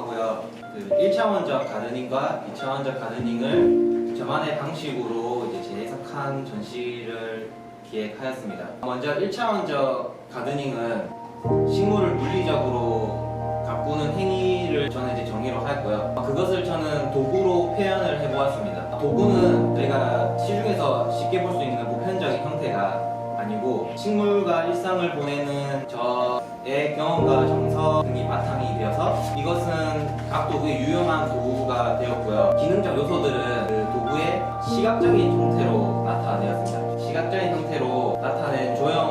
하고요. 그 1차원적 가드닝과 2차원적 가드닝을 저만의 방식으로 이제 재해석한 전시를 기획하였습니다. 먼저 1차원적 가드닝은 식물을 물리적으로 가꾸는 행위를 저는 이제 정의로 하였고요. 그것을 저는 도구로 표현을 해보았습니다. 도구는 저희가 시중에서 쉽게 볼 수 있는 보편적인 형태가 아니고 식물과 일상을 보내는 저의 경험과 정서 등이 바탕이 되어서 이것은 각 도구의 유용한 도구가 되었고요. 기능적 요소들은 그 도구의 시각적인 형태로 나타내었습니다. 시각적인 형태로 나타낸 조형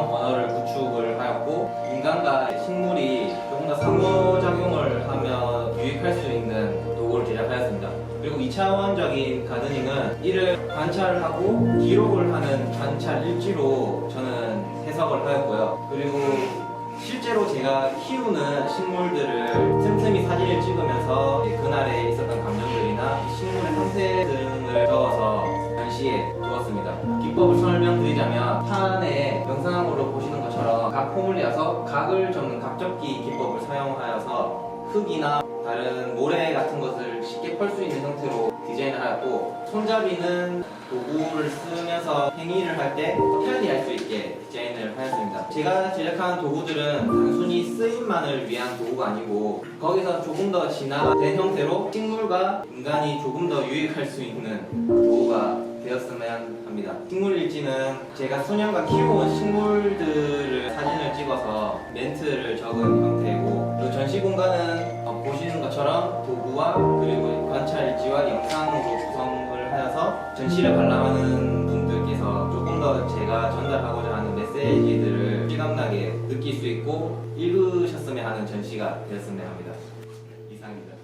그리고 2차원적인 가드닝은 이를 관찰하고 기록을 하는 관찰 일지로 저는 해석을 하였고요. 그리고 실제로 제가 키우는 식물들을 틈틈이 사진을 찍으면서 그날에 있었던 감정들이나 이 식물의 상태 등을 적어서 전시에 두었습니다. 기법을 설명드리자면 판에 영상으로 보시는 것처럼 각 포물리어서 각을 적는 각접기 기법을 사용하여서 흙이나 다른 모래 같은 것을 쉽게 펄 수 있는 형태로 디자인을 하였고 손잡이는 도구를 쓰면서 행위를 할 때 편리 할 수 있게 디자인을 하였습니다. 제가 제작한 도구들은 단순히 쓰임만을 위한 도구가 아니고 거기서 조금 더 진화된 형태로 식물과 인간이 조금 더 유익할 수 있는 도구가 되었으면 합니다. 식물 일지는 제가 수년간 키워온 식물들을 사진을 찍어서 멘트를 적은 형태고 그 전시 공간은 어, 보시는 것처럼 도구와 그리고 관찰 일지와 영상으로 구성을 하여서 전시를 관람하는 분들께서 조금 더 제가 전달하고자 하는 메시지들을 실감나게 느낄 수 있고 읽으셨으면 하는 전시가 되었으면 합니다. 이상입니다.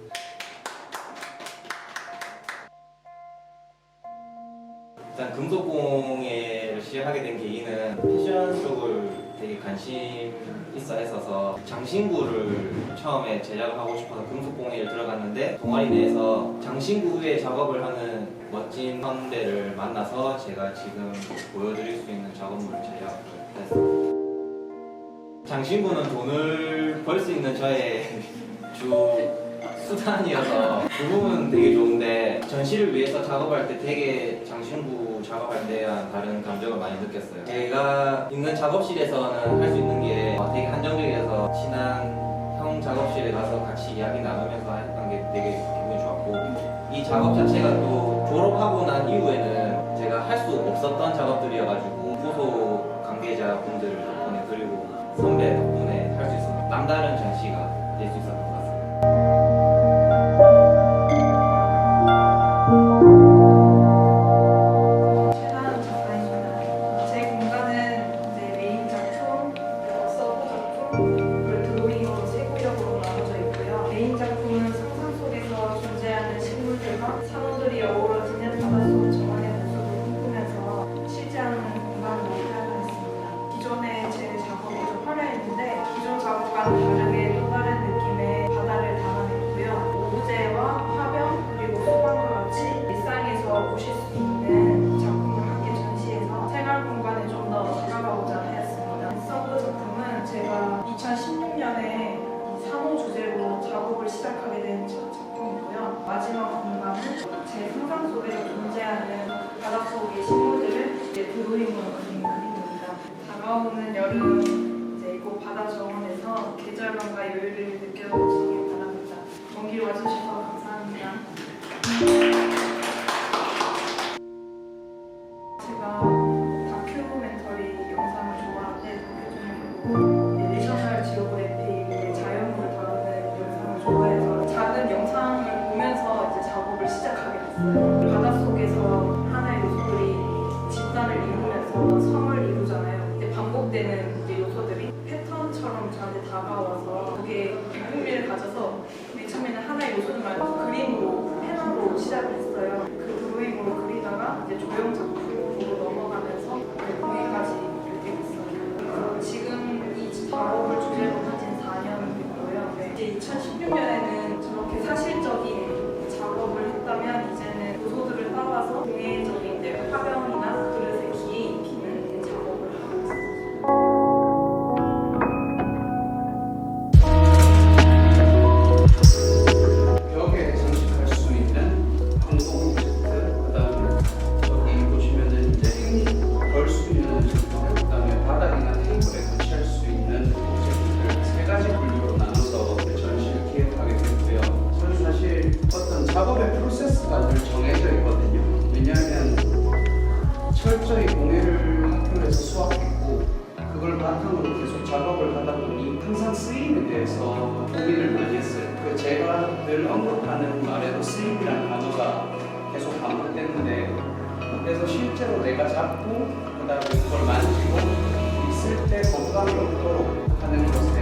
일단 금속공예를 시작하게 된 계기는 패션 쪽을 되게 관심 있어 했어서 장신구를 처음에 제작을 하고 싶어서 금속공예를 들어갔는데 동아리 내에서 장신구 위에 작업을 하는 멋진 선배를 만나서 제가 지금 보여드릴 수 있는 작업물을 제작을 했습니다. 장신구는 돈을 벌 수 있는 저의 주 수단이어서 그 부분은 되게 좋은데 전시를 위해서 작업할 때 되게 장신구 작업할 때와 다른 감정을 많이 느꼈어요. 제가 있는 작업실에서는 할 수 있는 게 어, 되게 한정적이어서 친한 형 작업실에 가서 같이 이야기 나누면서 했던 게 되게 기분이 좋았고 이 작업 자체가 또 졸업하고 난 이후에는 제가 할 수 없었던 작업들이어가지고 소속 관계자분들 덕분에 그리고 선배 덕분에 할 수 있었던 남다른 전시가 시 대해서 고민을 많이 했어요. 그 제가 늘 언급하는 말에도 스님이라는 단어가 계속 반복되는데 그래서 실제로 내가 잡고 그다음에 그걸 만지고 있을 때 건강이 없도록 하는 것을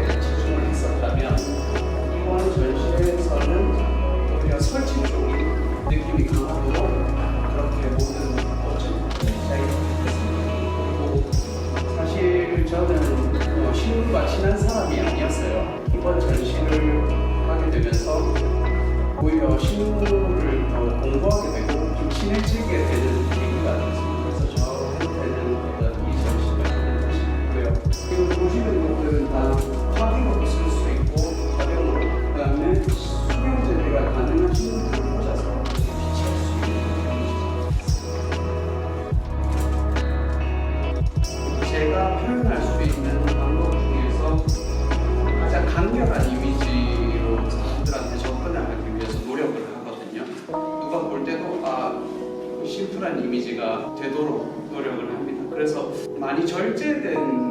절제된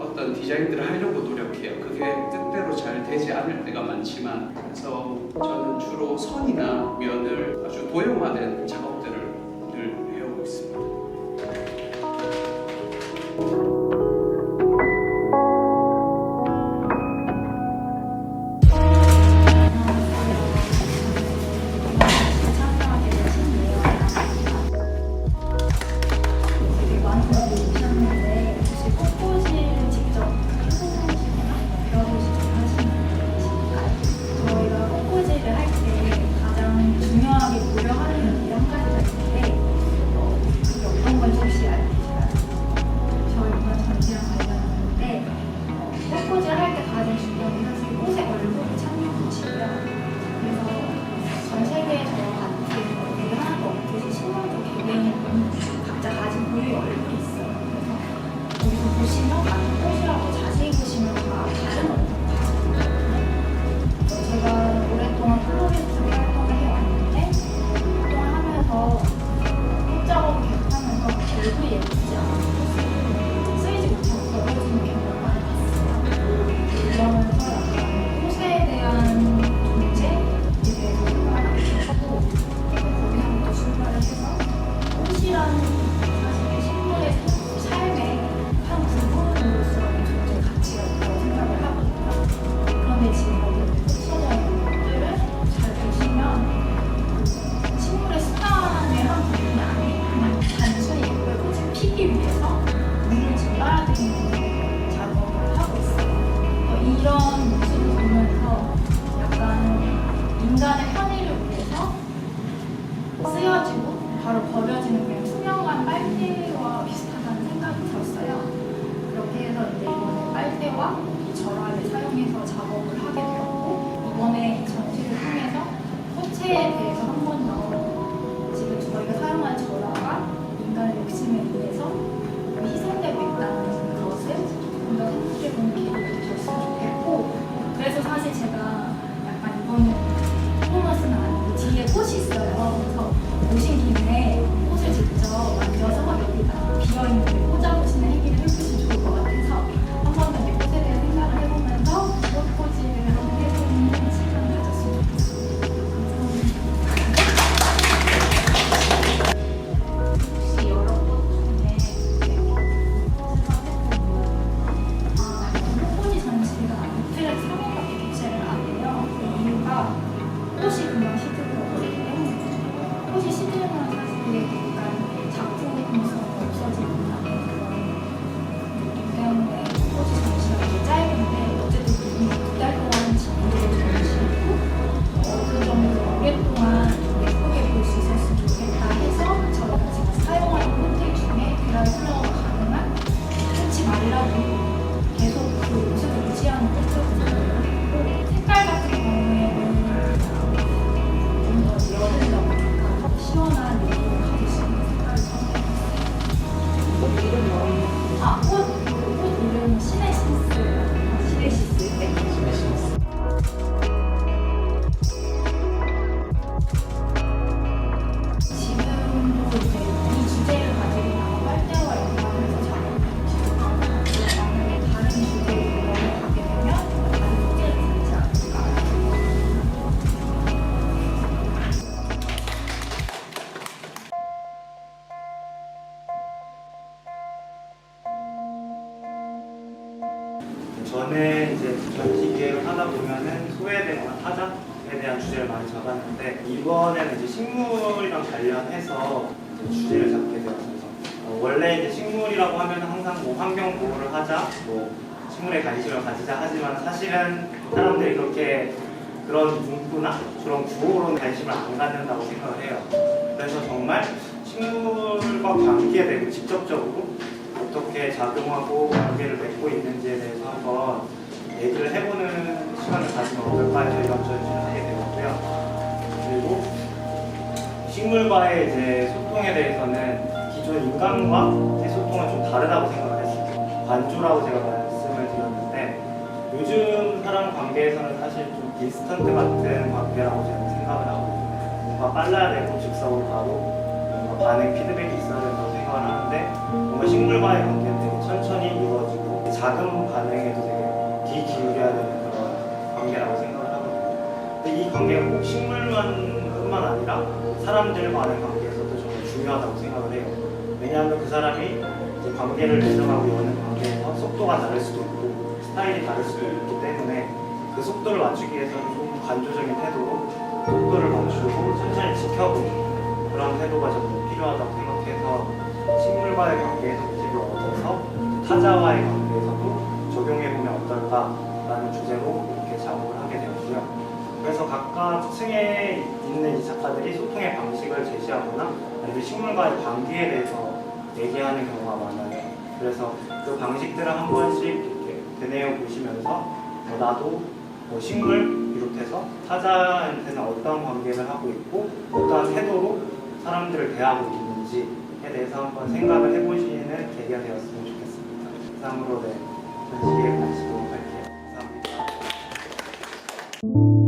어떤 디자인들을 하려고 노력해요. 그게 뜻대로 잘 되지 않을 때가 많지만 그래서 저는 주로 선이나 면을 아주 도형화된 작업 금잔의 편의를 위해서 쓰여지고 바로 버려지는 게 투명한 빨대와 비슷하다는 생각이 들었어요. 그렇게 해서 이제 이번에 빨대와 절화를 사용해서 작업을 하게 되었고 이번에 전시를 통해서 호체에 대해서 원래 이제 식물이라고 하면 항상 뭐 환경 보호를 하자, 뭐 식물에 관심을 가지자 하지만 사실은 사람들이 그렇게 그런 문구나 그런 구호로는 관심을 안 갖는다고 생각을 해요. 그래서 정말 식물과 관계되고 직접적으로 어떻게 작용하고 관계를 맺고 있는지에 대해서 한번 얘기를 해보는 시간을 가지면 어떨까 이런 전시를 하게 되었고요. 그리고 식물과의 이제 소통에 대해서는 기존 인간과의 소통은 좀 다르다고 생각을 했어요. 관조라고 제가 말씀을 드렸는데 요즘 사람 관계에서는 사실 좀 인스턴트 같은 관계라고 저는 생각을 하거든요. 뭔가 빨라야 되고 즉석으로 바로 뭔가 반응 피드백이 있어야 된다고 생각을 하는데 뭔가 식물과의 관계는 되게 천천히 이루어지고 작은 반응에도 되게 귀 기울여야 되는 그런 관계라고 생각을 하거든요. 근데 이 관계가 꼭 식물만 뿐만 아니라 사람들과의 관계에서도 정말 중요하다고 생각을 해요. 왜냐하면 그 사람이 이제 관계를 맺어가고 여는 관계에서 속도가 다를 수도 있고 스타일이 다를 수도 있기 때문에 그 속도를 맞추기 위해서는 좀 관조적인 태도로 속도를 맞추고 천천히 지켜보는 그런 태도가 좀 필요하다고 생각해서 식물과의 관계에서 팁을 얻어서 타자와의 관계에서도 적용해보면 어떨까라는 주제로 이렇게 작업을 하게 되었고요. 그래서 각각 층에 있는 이 작가들이 소통의 방식을 제시하거나 아니면 식물과의 관계에 대해서 얘기하는 경우가 많아요. 그래서 그 방식들을 한 번씩 이렇게 되뇌어 보시면서 뭐 나도 뭐 식물 비롯해서 타자한테는 어떤 관계를 하고 있고 어떠한 태도로 사람들을 대하고 있는지에 대해서 한번 생각을 해보시는 계기가 되었으면 좋겠습니다. 이상으로 네, 전시회 마치도록 할게요. 감사합니다.